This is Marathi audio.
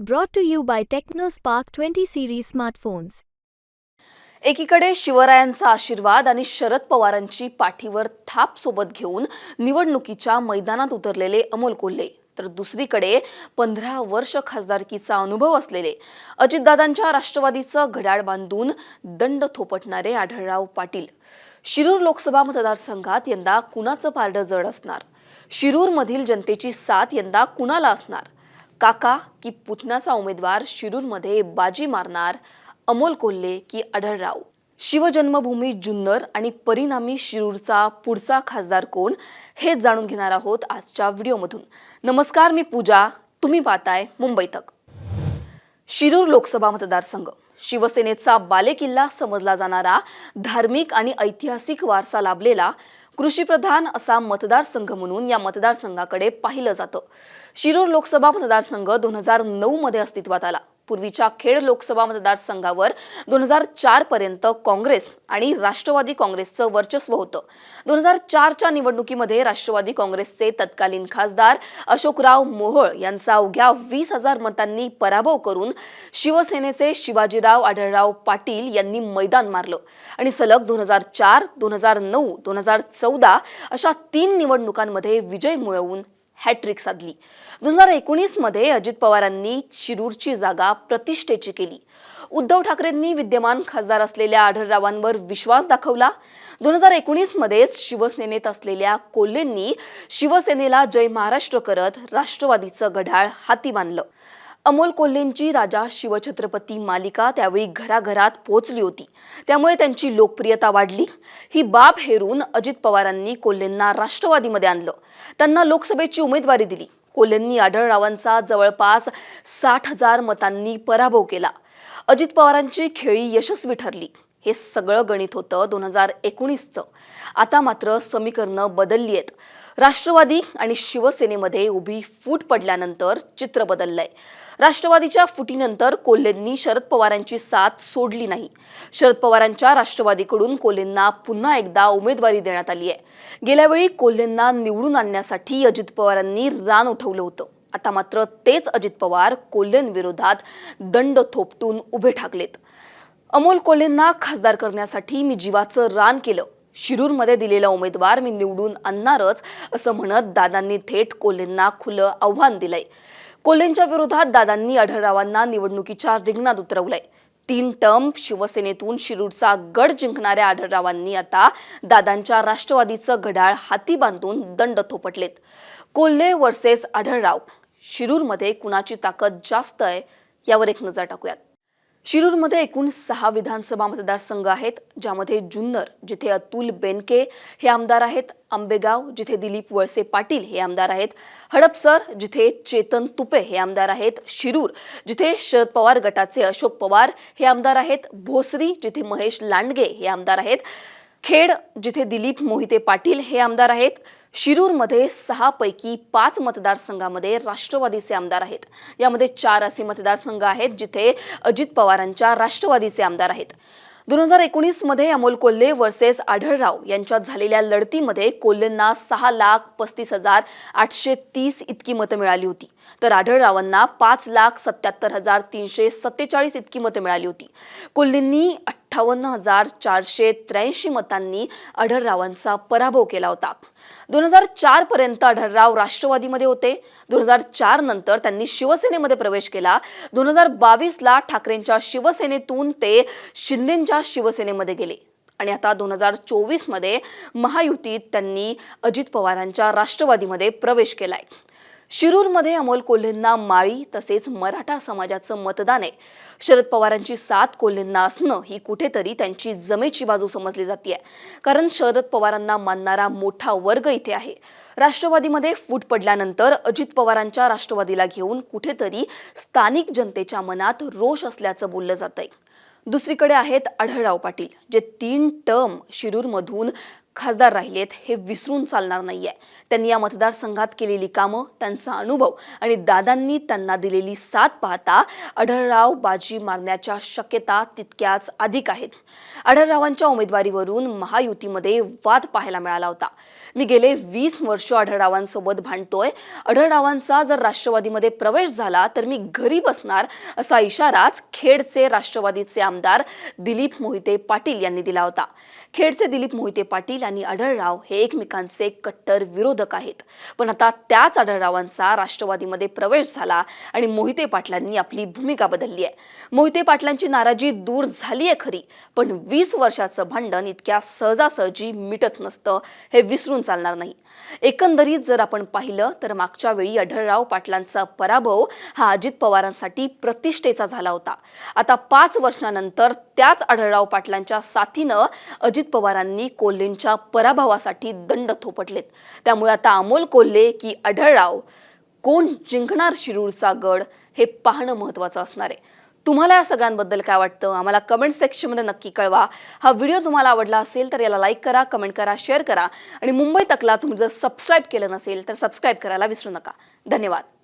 Broad to you by by TechnoSpark 20 series smartphones. एकीकडे शिवरायांचा आशीर्वाद आणि शरद पवारांची पाठीवर थाप सोबत घेऊन निवडणुकीच्या मैदानात उतरलेले अमोल कोल्हे तर दुसरीकडे पंधरा वर्ष खासदारकीचा अनुभव असलेले अजितदादांच्या राष्ट्रवादीचं घड्याळ बांधून दंड थोपटणारे आढळराव पाटील. शिरूर लोकसभा मतदारसंघात यंदा कुणाचं पारडं जड असणार? शिरूरमधील जनतेची साथ यंदा कुणाला असणार? काका की पुतण्याचा उमेदवार शिरूरमध्ये बाजी मारणार अमोल कोल्हे की आढळराव शिवजन्मभूमी जुन्नर आणि परिणामी शिरूरचा पुढचा खासदार कोण हे जाणून घेणार आहोत आजच्या व्हिडिओमधून. नमस्कार मी पूजा. तुम्ही पाहताय मुंबई तक. शिरूर लोकसभा मतदारसंघ. शिवसेनेचा बालेकिल्ला समजला जाणारा धार्मिक आणि ऐतिहासिक वारसा लाभलेला कृषीप्रधान असा मतदारसंघ म्हणून या मतदारसंघाकडे पाहिलं जातं. शिरूर लोकसभा मतदारसंघ दोन हजार नऊ मध्ये अस्तित्वात आला. पूर्वीच्या खेड लोकसभा मतदारसंघावर दोन हजार चार पर्यंत काँग्रेस आणि राष्ट्रवादी काँग्रेसचं वर्चस्व होतं. दोन हजार चारच्या निवडणुकीमध्ये राष्ट्रवादी काँग्रेसचे तत्कालीन खासदार अशोकराव मोहोळ यांचा अवघ्या वीस हजार मतांनी पराभव करून शिवसेनेचे शिवाजीराव आढळराव पाटील यांनी मैदान मारलं. आणि सलग दोन हजार चार दोन हजार नऊ दोन हजार चौदा अशा तीन निवडणुकांमध्ये विजय मिळवून हॅट्रिक साधली दोन हजार एकोणीसमध्ये अजित पवारांनी शिरूरची जागा प्रतिष्ठेची केली. उद्धव ठाकरेंनी विद्यमान खासदार असलेल्या आढळरावांवर विश्वास दाखवला. दोन हजार एकोणीसमध्येच शिवसेनेत असलेल्या कोल्हेंनी शिवसेनेला जय महाराष्ट्र करत राष्ट्रवादीचं घडाळ हाती बांधलं अमोल कोल्हेंची राजा शिवछत्रपती मालिका त्यावेळी घराघरात पोहोचली होती. त्यामुळे त्यांची लोकप्रियता वाढली. ही बाब हेरून अजित पवारांनी कोल्हेंना राष्ट्रवादीमध्ये आणलं. त्यांना लोकसभेची उमेदवारी दिली. कोल्हेंनी आढळरावांचा जवळपास साठ हजार मतांनी पराभव केला. अजित पवारांची खेळी यशस्वी ठरली. हे सगळं गणित होतं दोन हजार एकोणीसचं. आता मात्र समीकरणं बदलली आहेत. राष्ट्रवादी आणि शिवसेनेमध्ये उभी फूट पडल्यानंतर चित्र बदललंय. राष्ट्रवादीच्या फुटीनंतर कोल्हेंनी शरद पवारांची साथ सोडली नाही. शरद पवारांच्या राष्ट्रवादीकडून कोल्हेंना पुन्हा एकदा उमेदवारी देण्यात आली आहे गेल्यावेळी कोल्हेंना निवडून आणण्यासाठी अजित पवारांनी रान उठवलं होतं. आता मात्र तेच अजित पवार कोल्हेंविरोधात दंड थोपटून उभे ठाकलेत. अमोल कोल्हेंना खासदार करण्यासाठी मी जीवाचं रान केलं. शिरूरमध्ये दिलेला उमेदवार मी निवडून आणणारच असं म्हणत दादांनी थेट कोल्हेंना खुलं आव्हान दिलंय. कोल्हेंच्या विरोधात दादांनी आढळरावांना निवडणुकीच्या रिंगणात उतरवलंय. तीन टर्म शिवसेनेतून शिरूरचा गड जिंकणाऱ्या आढळरावांनी आता दादांच्या राष्ट्रवादीचं घड्याळ हाती बांधून दंड थोपटलेत. कोल्हे वर्सेस आढळराव शिरूरमध्ये कुणाची ताकद जास्त आहे यावर एक नजर टाकूयात. शिरूरमध्ये एकूण सहा विधानसभा मतदारसंघ आहेत ज्यामध्ये जुन्नर जिथे अतुल बेनके हे आमदार आहेत आंबेगाव जिथे दिलीप वळसे पाटील हे आमदार आहेत हडपसर जिथे चेतन तुपे हे आमदार आहेत शिरूर जिथे शरद पवार गटाचे अशोक पवार हे आमदार आहेत भोसरी जिथे महेश लांडगे हे आमदार आहेत खेड जिथे दिलीप मोहिते पाटील हे आमदार आहेत शिरूरमध्ये सहा पैकी पाच मतदारसंघामध्ये राष्ट्रवादीचे आमदार आहेत. यामध्ये चार असे मतदारसंघ आहेत जिथे अजित पवारांच्या राष्ट्रवादीचे आमदार आहेत. दोन हजार एकोणीसमध्ये अमोल कोल्हे वर्सेस आढळराव यांच्यात झालेल्या लढतीमध्ये कोल्हेंना सहा लाख पस्तीस हजार आठशे तीस इतकी मतं मिळाली होती. तर आढळरावांना पाच लाख सत्याहत्तर हजार तीनशे सत्तेचाळीस इतकी मतं मिळाली होती. कोल्हेंनी अठ्ठावन्न हजार चारशे त्र्याऐंशी मतांनी आढळरावांचा पराभव केला होता. दोन हजार चार पर्यंत आढळराव राष्ट्रवादीमध्ये होते. दोन हजार चार नंतर त्यांनी शिवसेनेमध्ये प्रवेश केला. दोन हजार बावीसला ठाकरेंच्या शिवसेनेतून ते शिंदेच्या शिवसेनेमध्ये गेले. आणि आता दोन हजार चोवीसमध्ये महायुतीत त्यांनी अजित पवारांच्या राष्ट्रवादीमध्ये प्रवेश केलाय. शिरूरमध्ये अमोल कोल्हेंना माळी तसेच मराठा समाजाचं मतदान आहे. शरद पवारांची साथ कोल्हेंना असणं ही कुठेतरी त्यांची जमेची बाजू समजली जाते कारण शरद पवारांना मानणारा मोठा वर्ग इथे आहे. राष्ट्रवादीमध्ये फूट पडल्यानंतर अजित पवारांच्या राष्ट्रवादीला घेऊन कुठेतरी स्थानिक जनतेच्या मनात रोष असल्याचं बोललं जातंय. दुसरीकडे आहेत आढळराव पाटील जे तीन टर्म शिरूरमधून खासदार राहिलेत हे विसरून चालणार नाहीये. त्यांनी या मतदारसंघात केलेली कामं त्यांचा अनुभव आणि दादांनी त्यांना दिलेली साथ पाहता आढळराव बाजी मारण्याच्या शक्यता तितक्याच अधिक आहेत. आढळरावांच्या उमेदवारीवरून महायुतीमध्ये वाद पाहायला मिळाला होता. मी गेले वीस वर्ष आढळरावांसोबत भांडतोय. आढळरावांचा जर राष्ट्रवादीमध्ये प्रवेश झाला तर मी घरी बसणार असा इशाराच खेडचे राष्ट्रवादीचे आमदार दिलीप मोहिते पाटील यांनी दिला होता. खेडचे दिलीप मोहिते पाटील आणि आढळराव हे एकमेकांचे कट्टर विरोधक आहेत. पण आता त्याच आढळरावांचा राष्ट्रवादीमध्ये प्रवेश झाला आणि मोहिते पाटलांनी आपली भूमिका बदलली आहे. मोहिते पाटलांची नाराजी दूर झाली आहे खरी पण वीस वर्षाचं भांडण इतक्या सहजासहजी मिटत नसतं हे विसरून चालणार नाही. एकंदरीत जर आपण पाहिलं तर मागच्या वेळी आढळराव पाटलांचा पराभव हा अजित पवारांसाठी प्रतिष्ठेचा झाला होता. आता पाच वर्षानंतर त्याच आढळराव पाटलांच्या साथीनं अजित पवारांनी कोल्हेंच्या पराभवासाठी दंड थोपटलेत. त्यामुळे आता अमोल कोल्हे की आढळराव कोण जिंकणार शिरूरचा गड हे पाहणं महत्वाचं असणार आहे. तुम्हाला या सगळ्यांबद्दल काय वाटतं? आम्हाला कमेंट सेक्शनमध्ये नक्की कळवा. हा व्हिडिओ तुम्हाला आवडला असेल तर याला लाईक करा कमेंट करा शेअर करा. आणि मुंबई तकला तुम्ही जर सबस्क्राईब केलं नसेल तर सबस्क्राईब करायला विसरू नका. धन्यवाद.